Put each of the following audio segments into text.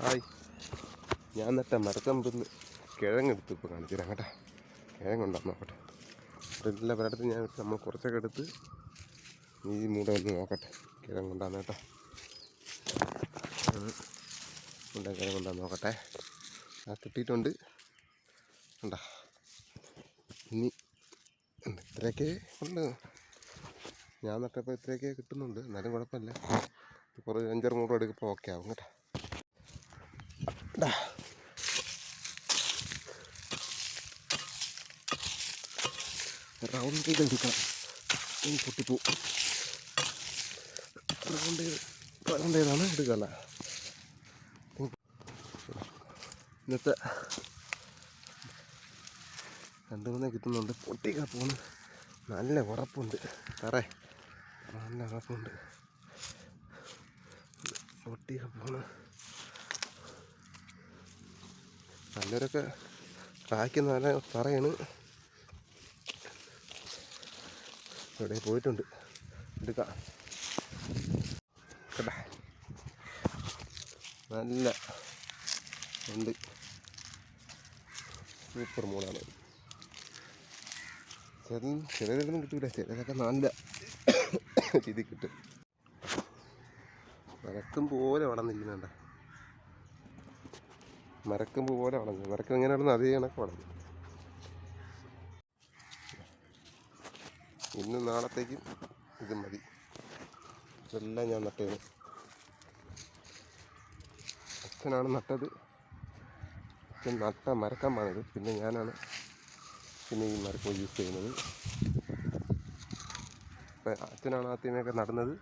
Hi. ഞാൻ നട്ട മരക്കമ്പിന്ന് കിഴങ്ങെടുത്ത് ഇപ്പോൾ കാണിച്ചു തരാം കേട്ടോ. കിഴങ്ങുണ്ടാകും നോക്കട്ടെ. എല്ലാ പലയിടത്തും ഞാൻ നമ്മൾ കുറച്ചൊക്കെ എടുത്ത് ഈ മൂട ഒന്ന് നോക്കട്ടെ. കിഴങ്ങുണ്ടാകുന്ന കേട്ടോ. ഉണ്ട് കിഴങ്ങുണ്ടാകുന്ന നോക്കട്ടെ. ആ കിട്ടിയിട്ടുണ്ട്. ഉണ്ടാ? ഇനി. ഇത്രയൊക്കെ ഉണ്ട്. ഞാൻ നട്ടപ്പോൾ ഇത്രയൊക്കെ കിട്ടുന്നുണ്ട്. എന്നാലും കുഴപ്പമില്ല. കുറേ അഞ്ചാറ് മൂട് എടുക്കുമ്പോൾ ഓക്കെ ആവും കേട്ടോ. ദാ. റൗണ്ട് ചെയ്ത് എടുക്കണം പൊട്ടിപ്പോ. റൗണ്ട് ചെയ്ത് റൗണ്ട് ചെയ്താണ് എടുക്കല്ല? ഇന്നത്തെ രണ്ട് മൂന്നേ കിട്ടുന്നുണ്ട്. പൊട്ടിക്കാൻ പോണ്. നല്ല ഉറപ്പുണ്ട്. സാറേ നല്ല ഉറപ്പുണ്ട്. പൊട്ടിക്കാൻ പോണ്. നല്ലവരൊക്കെ കായ്ക്കുന്ന നല്ല പറയാണ്. ഇവിടെ പോയിട്ടുണ്ട്? എടുക്കാം. നല്ല ഉണ്ട് സൂപ്പർ മൂടാണ് ചില ചിലരൊന്നും കിട്ടൂല. ചിലരൊക്കെ നല്ല രീതി കിട്ടും. വഴക്കും പോലെ വളർന്നിരിക്കുന്നുണ്ട മരക്കമ്പ് പോലെ വളഞ്ഞു. മരക്കം എങ്ങനെ വളർന്നു അതേ കണക്ക് വളഞ്ഞു. ഇന്ന് നാളത്തേക്കും ഇത് മതി. ഇതെല്ലാം ഞാൻ നട്ടേന്. അച്ഛനാണ് നട്ടത്. അച്ഛൻ നട്ട മരക്കമ്പാണിത്. പിന്നെ ഞാനാണ് പിന്നെ ഈ മരക്കം യൂസ് ചെയ്യുന്നത്. ഇപ്പം അച്ഛനാണ് ആദ്യമേയൊക്കെ നടന്നത്.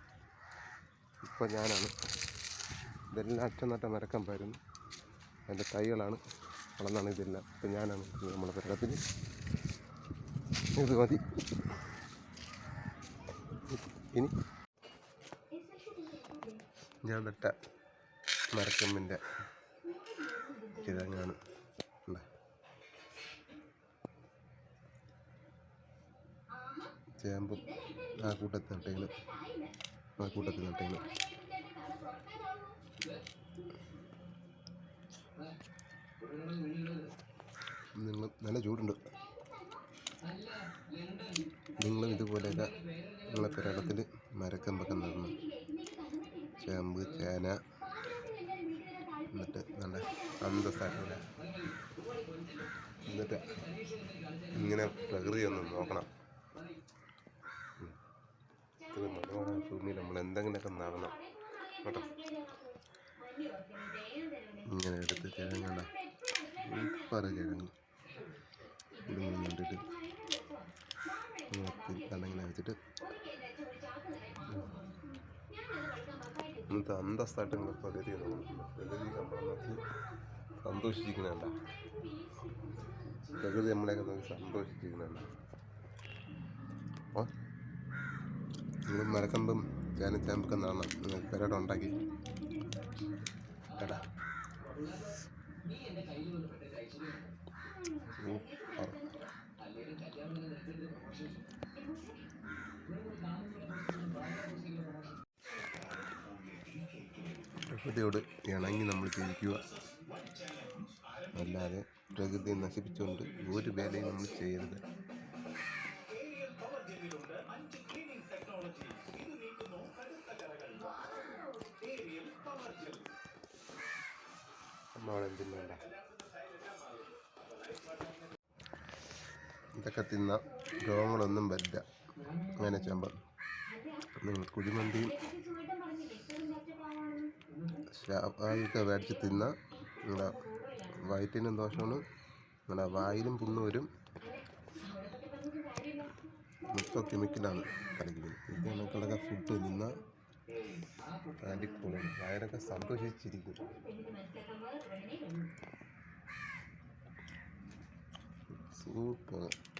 ഇപ്പം ഞാനാണ്. ഇതെല്ലാം അച്ഛൻ നട്ട മരക്കമ്പായിരുന്നു. അതിന്റെ തൈകളാണ് വളർന്നാണ് ഇതെല്ലാം. ഇപ്പം ഞാനാണ് നമ്മുടെ പെരടത്തിൽ ഇത് മതി. ഇനി ഞാൻ നട്ട മരക്കമ്മിന്റെ കിഴങ്ങാണ്? ചേമ്പും ആ കൂട്ടത്തിൽ നട്ടേണ് ആ കൂട്ടത്തിൽ നട്ടേണ് നിങ്ങൾ നല്ല ചൂടുണ്ട്. നിങ്ങളും ഇതുപോലെയൊക്കെ ഉള്ള പെരടത്തിൽ മരക്കമ്പൊക്കെ നടന്നു ചേമ്പ് ചേന എന്നിട്ട് നല്ല അന്തസ്ഥല എന്നിട്ട് ഇങ്ങനെ പ്രകൃതി ഒന്ന് നോക്കണം. ഭൂമിയിൽ നമ്മൾ എന്തെങ്കിലുമൊക്കെ നടണം. കേട്ടോ? ഇങ്ങനെ എടുത്ത് കിഴങ്ങണ്ട സൂപ്പർ കിഴങ്ങ് ഇങ്ങനെ കണ്ടിട്ട് കണ്ണിങ്ങനെ വെച്ചിട്ട്. ഇന്നത്തെ അന്തസ്സായിട്ട് നിങ്ങൾ പ്രകൃതി പ്രകൃതി നമ്മളെ നോക്കി സന്തോഷിച്ചിരിക്കണല്ല പ്രകൃതി നമ്മളെയൊക്കെ നോക്കി സന്തോഷിച്ചിരിക്കുന്നതല്ല. അപ്പോൾ നിങ്ങൾ മരക്കമ്പും ചേനച്ചാമ്പൊക്കെ നടണം നിങ്ങൾ പെരട ഉണ്ടാക്കി കേട്ടാ സൂപ്പർ പ്രകൃതിയോട് ഇണങ്ങി നമ്മൾ ജീവിക്കുക. അല്ലാതെ പ്രകൃതിയെ നശിപ്പിച്ചുകൊണ്ട് ഒരു വേലയും നമ്മൾ ചെയ്യരുത്. ഇതൊക്കെ തിന്ന. രോഗങ്ങളൊന്നും വരില്ല. അങ്ങനെ ചമ്പം നിങ്ങൾ കുഴിമന്തിയും ശാപാതൊക്കെ മേടിച്ച് തിന്ന നിങ്ങളുടെ വയറ്റിനും ദോഷമാണ്. നിങ്ങളുടെ വായിലും പുണ്ണ് വരും. മൊത്തം കെമിക്കലാണ് കളിക്കുന്നത്. ഇത് നമുക്കുള്ള ഫുഡ് തിന്ന അടിപൊളി വയറൊക്കെ സന്തോഷിച്ചിരിക്കും. സൂപ്പർ